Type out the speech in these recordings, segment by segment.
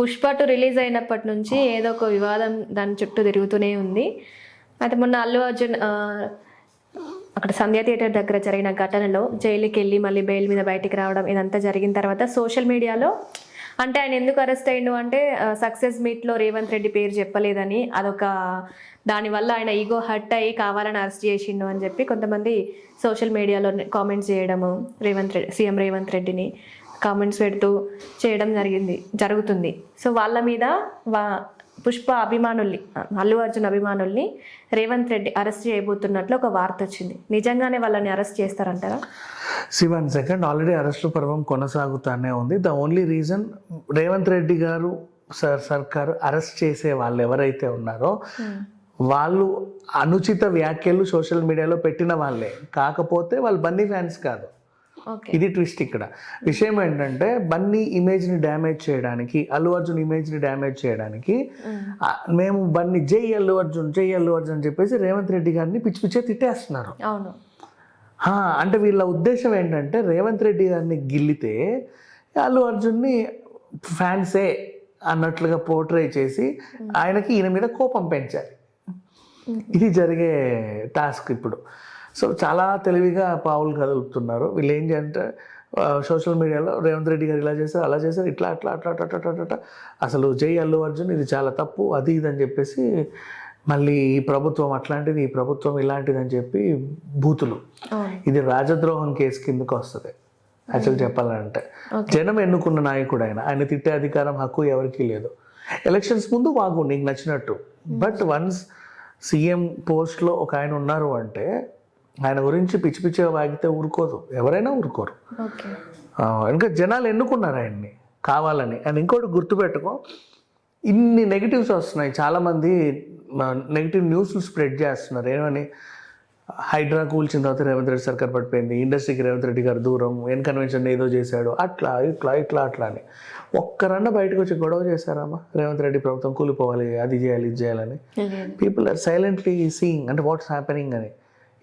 Pushpa two release అయినప్పటి నుంచి ఏదో ఒక వివాదం దాని చుట్టూ తిరుగుతూనే ఉంది. అయితే మొన్న అల్లు అర్జున్ అక్కడ సంధ్యా థియేటర్ దగ్గర జరిగిన ఘటనలో జైలుకి వెళ్ళి మళ్ళీ బెయిల్ మీద బయటికి రావడం ఇదంతా జరిగిన తర్వాత సోషల్ మీడియాలో అంటే ఆయన ఎందుకు అరెస్ట్ అయ్యిండు అంటే సక్సెస్ మీట్లో రేవంత్ రెడ్డి పేరు చెప్పలేదని అదొక దానివల్ల ఆయన ఈగో హర్ట్ అయ్యి కావాలని అరెస్ట్ చేసిండు అని చెప్పి కొంతమంది సోషల్ మీడియాలో కామెంట్స్ చేయడము రేవంత్ రెడ్డి సీఎం రేవంత్ రెడ్డిని. కామెంట్స్ పెడుతూ చేయడం జరిగింది జరుగుతుంది. సో వాళ్ళ మీద వా పుష్ప అభిమానుల్ని అల్లు అర్జున్ అభిమానుల్ని రేవంత్ రెడ్డి అరెస్ట్ చేయబోతున్నట్లు ఒక వార్త వచ్చింది. నిజంగానే వాళ్ళని అరెస్ట్ చేస్తారంటారా? సి వన్ సెకండ్ ఆల్రెడీ అరెస్టు పర్వం కొనసాగుతానే ఉంది. The only reason Revanth Reddy గారు సర్ సర్కారు అరెస్ట్ చేసే వాళ్ళు ఎవరైతే ఉన్నారో వాళ్ళు అనుచిత వ్యాఖ్యలు సోషల్ మీడియాలో పెట్టిన వాళ్ళే. కాకపోతే వాళ్ళు బన్నీ ఫ్యాన్స్ కాదు. ఇది ట్విస్ట్ ఇక్కడ. విషయం ఏంటంటే బన్నీ ఇమేజ్ని డ్యామేజ్ చేయడానికి అల్లు అర్జున్ ఇమేజ్ని డ్యామేజ్ చేయడానికి మేము. బన్నీ జై అల్లు అర్జున్ జై అల్లు అర్జున్ అని చెప్పేసి రేవంత్ రెడ్డి గారిని పిచ్చి పిచ్చే తిట్టేస్తున్నారు. అంటే వీళ్ళ ఉద్దేశం ఏంటంటే రేవంత్ రెడ్డి గారిని గిల్లితే అల్లు అర్జున్ని ఫ్యాన్సే అన్నట్లుగా పోర్ట్రే చేసి ఆయనకి ఈయన మీద కోపం పెంచాలి. ఇది జరిగే టాస్క్ ఇప్పుడు. సో చాలా తెలివిగా పావులు కదులుతున్నారు. వీళ్ళు ఏం చేయాలంటే సోషల్ మీడియాలో రేవంత్ రెడ్డి గారు ఇలా చేశారు అలా చేశారు ఇట్లా అట్లా అట్లా అట్లా అట్లా అసలు జై అల్లు అర్జున్ ఇది చాలా తప్పు అది ఇది అని చెప్పేసి మళ్ళీ ఈ ప్రభుత్వం అట్లాంటిది ఈ ప్రభుత్వం ఇలాంటిది అని చెప్పి బూతులు. ఇది రాజద్రోహం కేసు కిందకు వస్తుంది యాక్చువల్ చెప్పాలంటే. జనం ఎన్నుకున్న నాయకుడు ఆయన ఆయన తిట్టే అధికారం హక్కు ఎవరికీ లేదు. ఎలక్షన్స్ ముందు వాగు నీకు నచ్చినట్టు. బట్ వన్స్ సీఎం పోస్ట్లో ఒక ఆయన ఉన్నారు అంటే ఆయన గురించి పిచ్చి పిచ్చిగా వాగితే ఊరుకోదు. ఎవరైనా ఊరుకోరు. ఇంకా జనాలు ఎన్నుకున్నారు ఆయన్ని? కావాలని. అండ్ ఇంకోటి గుర్తుపెట్టుకో ఇన్ని నెగిటివ్స్ వస్తున్నాయి. చాలామంది నెగిటివ్ న్యూస్లు స్ప్రెడ్ చేస్తున్నారు. ఏమని? హైడ్రా కూల్చిన తర్వాత రేవంత్ రెడ్డి సర్కార్ పడిపోయింది. ఇండస్ట్రీకి రేవంత్ రెడ్డి గారు దూరం. ఎన్ కన్వెన్షన్ ఏదో చేశాడు. అట్లా ఇట్లా ఇట్లా అట్లా అని. ఒక్కరన్న బయటకు వచ్చి గొడవ చేశారమ్మా. రేవంత్ రెడ్డి ప్రభుత్వం కూలిపోవాలి. అది చేయాలి ఇది చేయాలని. పీపుల్ ఆర్ సైలెంట్లీ సీయింగ్ అంటే వాట్స్ హ్యాపెనింగ్ అని.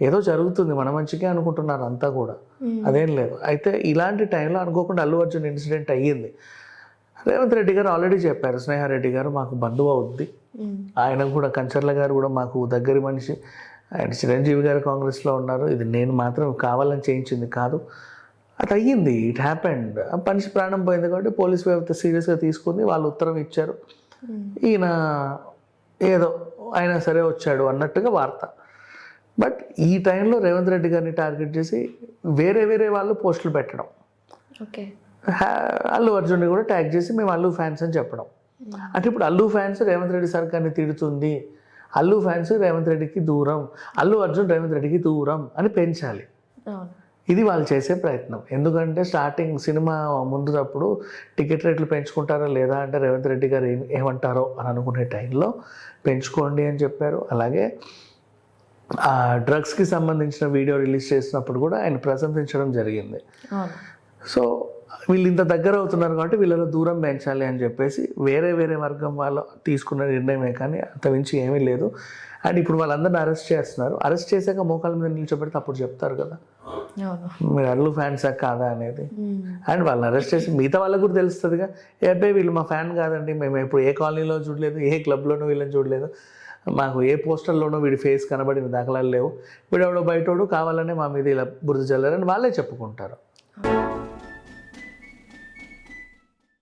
ఏదో జరుగుతుంది మన మంచిగా అనుకుంటున్నారు అంతా కూడా. అదేం లేదు. అయితే ఇలాంటి టైంలో అనుకోకుండా అల్లు అర్జున్ ఇన్సిడెంట్ అయ్యింది. రేవంత్ రెడ్డి గారు ఆల్రెడీ చెప్పారు స్నేహారెడ్డి గారు మాకు బంధువు అవుద్ది. ఆయన కూడా కంచర్ల గారు కూడా మాకు దగ్గరి మనిషి. ఆయన చిరంజీవి గారు కాంగ్రెస్లో ఉన్నారు. ఇది నేను మాత్రం కావాలని చేయించింది కాదు. అది అయ్యింది. ఇట్ హ్యాపెండ్ మనిషి ప్రాణం పోయింది కాబట్టి పోలీస్ వ్యవస్థ సీరియస్గా తీసుకుంది. వాళ్ళు ఉత్తరం ఇచ్చారు. ఈయన ఏదో అయినా సరే వచ్చాడు అన్నట్టుగా వార్త. బట్ ఈ టైంలో రేవంత్ రెడ్డి గారిని టార్గెట్ చేసి వేరే వేరే వాళ్ళు పోస్టులు పెట్టడం. ఓకే అల్లు అర్జున్ని కూడా ట్యాగ్ చేసి మేము అల్లు ఫ్యాన్స్ అని చెప్పడం. అంటే ఇప్పుడు అల్లు ఫ్యాన్స్ రేవంత్ రెడ్డి సర్కార్ని తిడుతుంది. అల్లు ఫ్యాన్స్ రేవంత్ రెడ్డికి దూరం. అల్లు అర్జున్ రేవంత్ రెడ్డికి దూరం అని పెంచాలి. ఇది వాళ్ళు చేసే ప్రయత్నం. ఎందుకంటే స్టార్టింగ్ సినిమా ముందునప్పుడు టికెట్ రేట్లు పెంచుకుంటారా లేదా అంటే రేవంత్ రెడ్డి గారు ఏమంటారో అని అనుకునే టైంలో పెంచుకోండి అని చెప్పారు. అలాగే ఆ డ్రగ్స్కి సంబంధించిన వీడియో రిలీజ్ చేసినప్పుడు కూడా ఆయన ప్రశంసించడం జరిగింది. సో వీళ్ళు ఇంత దగ్గర అవుతున్నారు కాబట్టి వీళ్ళలో దూరం పెంచాలి అని చెప్పేసి వేరే వేరే వర్గం వాళ్ళు తీసుకున్న నిర్ణయమే కానీ అంతమించి ఏమీ లేదు. అండ్ ఇప్పుడు వాళ్ళందరిని అరెస్ట్ చేస్తున్నారు. అరెస్ట్ చేశాక మోకాల మీద నిల్చోబెడితే అప్పుడు చెప్తారు కదా. మీరు అల్లు ఫ్యాన్సా కాదా అనేది. అండ్ వాళ్ళని అరెస్ట్ చేసి మిగతా వాళ్ళకు కూడా తెలుస్తుందిగా. ఏ అబ్బాయి వీళ్ళు మా ఫ్యాన్ కాదండి మేము ఎప్పుడు ఏ కాలనీలో చూడలేదు ఏ క్లబ్లోనూ వీళ్ళని చూడలేదు. మాకు ఏ పోస్టర్లోనూ వీడి ఫేస్ కనబడిన దాఖలాలు లేవు. వీడెవడో బయటోడు కావాలనే మా మీద ఇలా బురద చల్లారని వాళ్ళే చెప్పుకుంటారు.